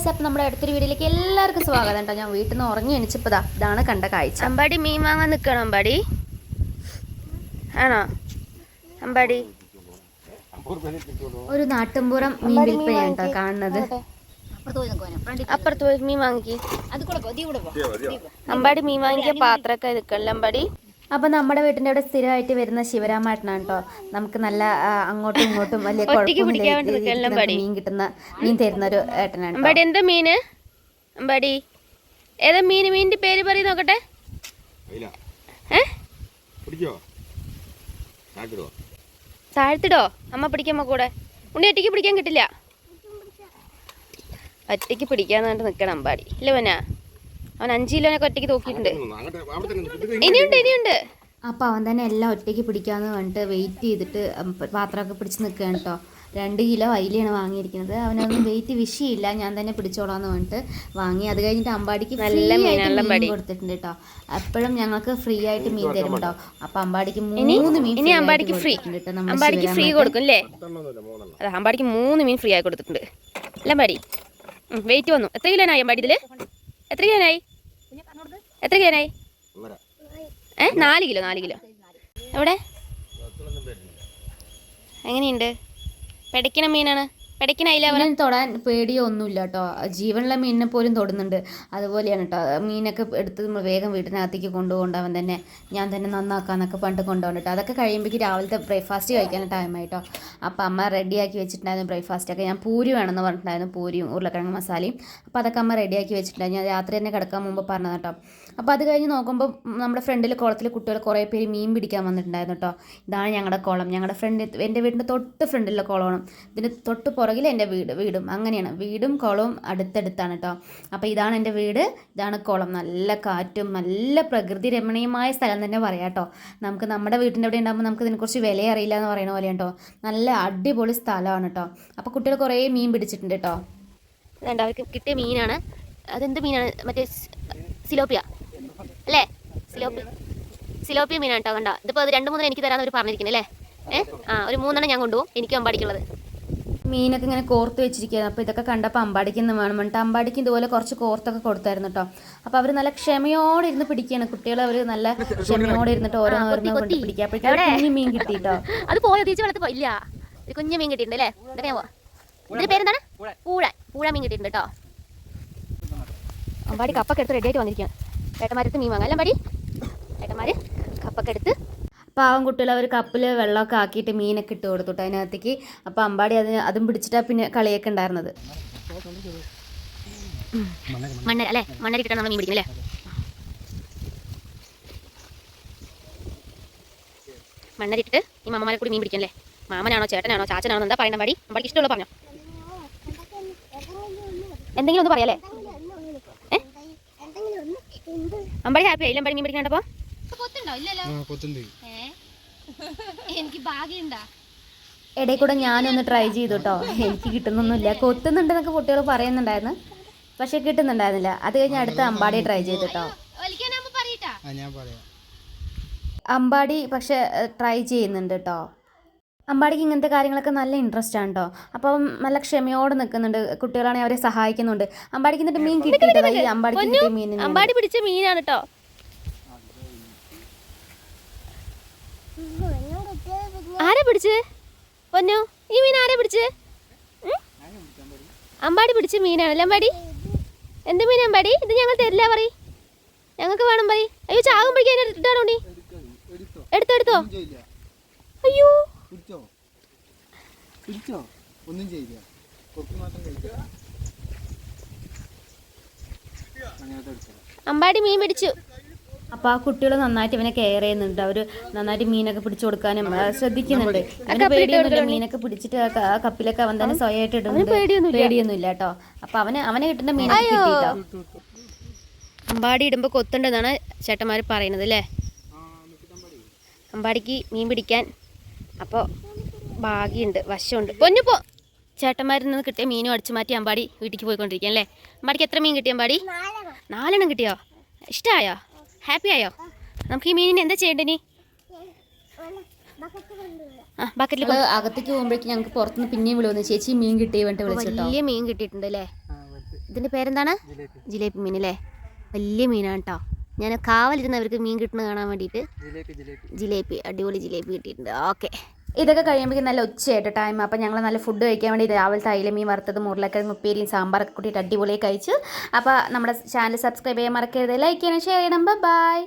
Guys അപ്പം നമ്മുടെ അടുത്തൊരു വീഡിയോയിലേക്ക് എല്ലാവർക്കും സ്വാഗതം കേട്ടോ ഞാൻ വീട്ടിൽ നിന്ന് ഉറങ്ങി എണിച്ചപ്പോൾ ഇതാണ് കണ്ട കാഴ്ച. അമ്പാടി മീൻ വാങ്ങാൻ നിൽക്കണം അമ്പാടി? ആണോ? അമ്പാടി. ഒരു നാട്ടുംപുറം മീൻ വിൽപ്പനയാണ് കേട്ടോ കാണുന്നത്. അപ്പുറത്ത് പോയി മീൻ വാങ്ങിക്കേ. അമ്പാടി മീൻ വാങ്ങിയ പാത്രമൊക്കെ നിൽക്കണല്ലോ അമ്പാടി? അപ്പം നമ്മുടെ വീട്ടിന്റെ അവിടെ സ്ഥിരമായിട്ട് വരുന്ന ശിവരാമേട്ടനാണ് കേട്ടോ നമുക്ക് നല്ല അങ്ങോട്ടും ഇങ്ങോട്ടും വലിയ അമ്പാടി? മീൻ കിട്ടുന്ന മീൻ തരുന്ന ഒരു ഏട്ടനാണ് എന്താ മീന്? അമ്പാടി. ഏതാ മീൻ മീനിന്റെ പേര് പറയും നോക്കട്ടെ. താഴ്ത്തിടോ. അമ്മ പിടിക്കമ്മ കൂടെ. ഉണ്ണി ഒറ്റയ്ക്ക് പിടിക്കാൻ കിട്ടില്ല. ഒറ്റയ്ക്ക് പിടിക്കാന്ന് പറഞ്ഞിട്ട് നിൽക്കണം അമ്പാടി. ഇല്ല അവനാ അവൻ അഞ്ച് കിലോനൊക്കെ ഒറ്റയ്ക്ക് തൂക്കിയിട്ടുണ്ട്. ഇനിയുണ്ട് ഇനിയുണ്ട്. അപ്പൊ അവൻ തന്നെ എല്ലാം ഒറ്റയ്ക്ക് പിടിക്കാമെന്ന് പറഞ്ഞിട്ട് വെയിറ്റ് ചെയ്തിട്ട് പാത്രമൊക്കെ പിടിച്ച് നിൽക്കുകയാണ് കേട്ടോ രണ്ട് കിലോ അയിലാണ് വാങ്ങിയിരിക്കുന്നത്. അവനൊന്നും വെയിറ്റ് വിഷയമില്ല. ഞാൻ തന്നെ പിടിച്ചോളാന്ന് പറഞ്ഞിട്ട് വാങ്ങി. അത് കഴിഞ്ഞിട്ട് അമ്പാടിക്ക് ഫ്രീ നല്ല ആയിട്ട് മീൻ കൊടുത്തിട്ടുണ്ട് കേട്ടോ എപ്പോഴും ഞങ്ങൾക്ക് ഫ്രീ ആയിട്ട് മീൻ തരും കേട്ടോ അപ്പൊ അമ്പാടിക്ക് മൂന്ന് മീൻ ഇനി അമ്പാടിക്ക് ഫ്രീ അമ്പാടിക്ക് ഫ്രീ കൊടുക്കും അല്ലേ അതെ അമ്പാടിക്ക് മൂന്ന് മീൻ ഫ്രീ ആയി കൊടുത്തിട്ടുണ്ട്. അല്ല അമ്പാടി വെയിറ്റ് വന്നു. എത്ര കിലോനായി അമ്പാടി ഇതിൽ? എത്ര കിലോനായി? എത്ര കിലോനായി. ഏ? നാല് കിലോ നാല് കിലോ. എവിടെ? എങ്ങനെയുണ്ട്? പെടയ്ക്കണ മീനാണ്. മീനിനെ തൊടാൻ പേടിയോ ഒന്നുമില്ല കേട്ടോ ജീവനുള്ള മീനിനെ പോലും തൊടുന്നുണ്ട്. അതുപോലെയാണ് കേട്ടോ മീനൊക്കെ എടുത്ത് നമ്മൾ വേഗം വീട്ടിനകത്തേക്ക് കൊണ്ടുപോകണ്ടവൻ തന്നെ. ഞാൻ തന്നെ നന്നാക്കാന്നൊക്കെ പണ്ട് കൊണ്ടുപോകണ്ടിട്ട് അതൊക്കെ കഴിയുമ്പോഴേക്ക് രാവിലത്തെ ബ്രേക്ക്ഫാസ്റ്റ് കഴിക്കാൻ ടൈമായിട്ടോ. അപ്പോൾ അമ്മ റെഡിയാക്കി വെച്ചിട്ടുണ്ടായിരുന്നു ബ്രേക്ക്ഫാസ്റ്റൊക്കെ ഞാൻ പൂരി വേണമെന്ന് പറഞ്ഞിട്ടുണ്ടായിരുന്നു. പൂരിയും ഉരുളക്കിഴങ്ങ് മസാലയും. അപ്പോൾ അതൊക്കെ അമ്മ റെഡിയാക്കി വെച്ചിട്ടുണ്ടായിരുന്നു. ഞാൻ രാത്രി തന്നെ കിടക്കാൻ മുമ്പ് പറഞ്ഞത് കേട്ടോ അപ്പോൾ അത് കഴിഞ്ഞ് നോക്കുമ്പോൾ നമ്മുടെ ഫ്രണ്ടിൽ കുളത്തിൽ കുട്ടികൾ കുറേ പേര് മീൻ പിടിക്കാൻ വന്നിട്ടുണ്ടായിരുന്നു കേട്ടോ ഇതാണ് ഞങ്ങളുടെ കുളം. ഞങ്ങളുടെ ഫ്രണ്ട് എന്റെ വീടിന്റെ തൊട്ട് ഫ്രണ്ടിലെ കുളമാണ്. ഇതിന് തൊട്ട് പുറകിൽ എന്റെ വീട് വീടും. അങ്ങനെയാണ്. വീടും കുളവും അടുത്തടുത്താണ് കേട്ടോ അപ്പോൾ ഇതാണ് എന്റെ വീട് ഇതാണ് കുളം. നല്ല കാറ്റും നല്ല പ്രകൃതി രമണീയമായ സ്ഥലം തന്നെ പറയാം കേട്ടോ നമുക്ക് നമ്മുടെ വീട്ടിന്റെ അവിടെ ഉണ്ടാകുമ്പോൾ നമുക്ക് ഇതിനെക്കുറിച്ച് വില അറിയില്ല എന്ന് പറയുന്ന പോലെ കേട്ടോ നല്ല അടിപൊളി സ്ഥലമാണ് കേട്ടോ അപ്പോൾ കുട്ടികൾ കുറേ മീൻ പിടിച്ചിട്ടുണ്ട് കേട്ടോ അവർക്ക് കിട്ടിയ മീനാണ്. അതെന്ത് മീനാണ്? മറ്റേ സിലോപ്പിയ. അല്ലേ? സിലോപ്പി സിലോപ്പി മീനാണ് കേട്ടോ കണ്ടോ? ഇതിപ്പോൾ അത് രണ്ട് മൂന്നെണ്ണം എനിക്ക് തരാമെന്ന് അവർ പറഞ്ഞിരിക്കുന്നത് അല്ലേ? ഏഹ് ആ ഒരു മൂന്നെണ്ണം ഞാൻ കൊണ്ടുപോകും. എനിക്ക് അമ്പാടിക്കുള്ളത്. മീനൊക്കെ ഇങ്ങനെ കോർത്ത് വെച്ചിരിക്കുകയാണ്. അപ്പോൾ ഇതൊക്കെ കണ്ടപ്പോൾ അമ്പാടിക്കുന്ന വേണം പറഞ്ഞിട്ട് അമ്പാടിക്ക് ഇതുപോലെ കുറച്ച് കോർത്തൊക്കെ കൊടുത്തായിരുന്നു കേട്ടോ. അപ്പോൾ അവർ നല്ല ക്ഷമയോടെ ഇരുന്ന് പിടിക്കുകയാണ്. കുട്ടികൾ അവർ നല്ല ക്ഷമയോടെ ഇരുന്നിട്ട് ഓരോന്നോരോന്ന് കൊണ്ട് പിടിക്കുക. അപ്പോഴേക്കും കുഞ്ഞു മീൻ കിട്ടി കേട്ടോ. അത് പോയോ? തിരിച്ചു വെള്ളത്തിൽ പോയില്ല ഒരു കുഞ്ഞു മീൻ കിട്ടിയിട്ടുണ്ട് അല്ലേ? ഇതൊക്കെ പോവാ. ഇതിന്റെ പേരെന്താണ്? പൂഴ. പൂഴ. മീൻ കിട്ടിയിട്ടുണ്ട് കേട്ടോ. അമ്പാടി കപ്പൊക്കെ എടുത്ത് റെഡി ആയിട്ട് വന്നിരിക്കുകയാണ്. ഏട്ടന്മാരത്ത് മീൻ വാങ്ങാം. അല്ല പടി. ഏട്ടന്മാര് കപ്പൊക്കെ എടുത്ത്. പാവം കുട്ടികൾ അവർ കപ്പിൽ വെള്ളമൊക്കെ ആക്കിയിട്ട് മീനൊക്കെ ഇട്ട് കൊടുത്തു കേട്ടോ അതിനകത്തേക്ക്. അപ്പോൾ അമ്പാടി അതിന് അതും പിടിച്ചിട്ടാണ് പിന്നെ കളിയൊക്കെ ഉണ്ടായിരുന്നത്. മണ്ണര അല്ലേ? മണ്ണര ഇട്ടിട്ടാണ് നമ്മൾ മീൻ പിടിക്കുന്നത് അല്ലേ? മണ്ണരിട്ടിട്ട് ഈ മാമന്മാരെ കൂടി മീൻ പിടിക്കണല്ലേ മാമനാണോ ചേട്ടനാണോ ചാച്ചനാണോ എന്താ പറയണ പാടി അമ്പാടിക്ക് ഇഷ്ടമുള്ള പറഞ്ഞോ? എന്തെങ്കിലും ഒന്ന് പറയാലേ? അമ്പാടി ഹാപ്പി ആയില്ല അമ്പാടി മീൻ പിടിക്കണ്ടപ്പോ എനിക്ക് ഭാഗ്യമുണ്ടാ. ഇടയിൽ കൂടെ ഞാനൊന്ന് ട്രൈ ചെയ്തു കേട്ടോ എനിക്ക് കിട്ടുന്നൊന്നുമില്ല. കൊത്തുന്നുണ്ടെന്നൊക്കെ കുട്ടികൾ പറയുന്നുണ്ടായിരുന്നു. പക്ഷെ കിട്ടുന്നുണ്ടായിരുന്നില്ല. അത് കഴിഞ്ഞ് അടുത്ത അമ്പാടി ട്രൈ ചെയ്തു കേട്ടോ അമ്പാടി പക്ഷെ ട്രൈ ചെയ്യുന്നുണ്ട് കേട്ടോ അമ്പാടിക്ക് ഇങ്ങനത്തെ കാര്യങ്ങളൊക്കെ നല്ല ഇൻട്രസ്റ്റ് ആണ് കേട്ടോ അപ്പം നല്ല ക്ഷമയോടെ നിൽക്കുന്നുണ്ട് കുട്ടികളാണെങ്കിൽ അവരെ സഹായിക്കുന്നുണ്ട്. അമ്പാടിക്ക് എന്നിട്ട് മീൻ കിട്ടിയിട്ടില്ല ഈ അമ്പാടിക്ക് കിട്ടിയ മീൻ അമ്പാടി പിടിച്ച മീനാണ് കേട്ടോ ആരാ പിടിച്ച്? പൊന്നു ഈ മീൻ ആരാ പിടിച്ച്? അമ്പാടി പിടിച്ച മീനാണല്ലേ അമ്പാടി? എന്ത് മീൻ അമ്പാടി? ഇത് ഞങ്ങൾ തരില്ല പറ ഞങ്ങൾക്ക് വേണം പറ അയ്യോ ചാകുമ്പോഴേക്കും എടുത്തിട്ടാണോ നീ? എടുത്തോ എടുത്തോ. അയ്യോ. പിടിച്ചോ കുടിച്ചോ? ഒന്നും ചെയ്യില്ല. കൊക്കി മാത്രം കഴിക്കുക അങ്ങനത്തെ അമ്പാടി മീൻ പിടിച്ചു. അപ്പോൾ ആ കുട്ടികൾ നന്നായിട്ട് ഇവനെ കെയർ ചെയ്യുന്നുണ്ട്. അവർ നന്നായിട്ട് മീനൊക്കെ പിടിച്ചു കൊടുക്കാനും ശ്രദ്ധിക്കുന്നുണ്ട്. അവന് പേടിയൊന്നുമില്ല. മീനൊക്കെ പിടിച്ചിട്ട് ആ കപ്പിലൊക്കെ അവൻ തന്നെ സ്വയമായിട്ട് ഇടുന്നുണ്ട്. പേടിയൊന്നുമില്ല. കേട്ടോ. അപ്പോൾ അവന് അവനെ കിട്ടുന്ന മീനൊക്കെ അമ്പാടി ഇടുമ്പോൾ കൊത്തുണ്ടെന്നാണ് ചേട്ടന്മാർ പറയുന്നത് അല്ലേ? അമ്പാടിക്ക് മീൻ പിടിക്കാൻ അപ്പോൾ ഭാഗ്യമുണ്ട് വശമുണ്ട്. പൊന്നു പോ. ചേട്ടന്മാരിൽ നിന്ന് കിട്ടിയ മീനും അടിച്ചു മാറ്റി അമ്പാടി വീട്ടിലേക്ക് പോയിക്കൊണ്ടിരിക്കുക അല്ലേ? അമ്പാടിക്ക് എത്ര മീൻ കിട്ടി അമ്പാടി? നാലെണ്ണം കിട്ടിയോ? ഇഷ്ടമായോ ഹാപ്പി ആയോ? നമുക്ക് ഈ മീനിന് എന്താ ആ ബക്കറ്റിൽ അകത്തേക്ക് പോകുമ്പോഴേക്ക് ഞങ്ങൾക്ക് പുറത്തുനിന്ന് പിന്നെയും വിളിവന്നു. ചേച്ചി മീൻ കിട്ടിയ വേണ്ടി വിളിച്ചിട്ടോ വലിയ മീൻ കിട്ടിയിട്ടുണ്ട് അല്ലേ? ഇതിന്റെ പേരെന്താണ്? ജിലേബി. ജിലേബി മീൻ അല്ലേ? വലിയ മീനാണ് കേട്ടോ. ഞാൻ കാവലിരുന്നവർക്ക് മീൻ കിട്ടുന്നത് കാണാൻ വേണ്ടിയിട്ട് ജിലേബി അടിപൊളി ജിലേബി കിട്ടിയിട്ടുണ്ട്. ഓക്കെ. ഇതൊക്കെ കഴിയുമ്പോഴേക്കും നല്ല ഉച്ചയായിട്ട് ടൈം അപ്പോൾ ഞങ്ങൾ നല്ല ഫുഡ് കഴിക്കാൻ വേണ്ടി രാവിലത്തെ അയിലമീൻ വറുത്തതും മുറിലൊക്കെ ഉപ്പേരിയും സാമ്പാറൊക്കെ കൂട്ടിയിട്ട് അടിപൊളിയായി കഴിച്ചു. അപ്പോൾ നമ്മുടെ ചാനൽ സബ്സ്ക്രൈബ് ചെയ്യാൻ മറക്കരുത്. ലൈക്ക് ചെയ്യണം ഷെയർ ചെയ്യണം. ബൈ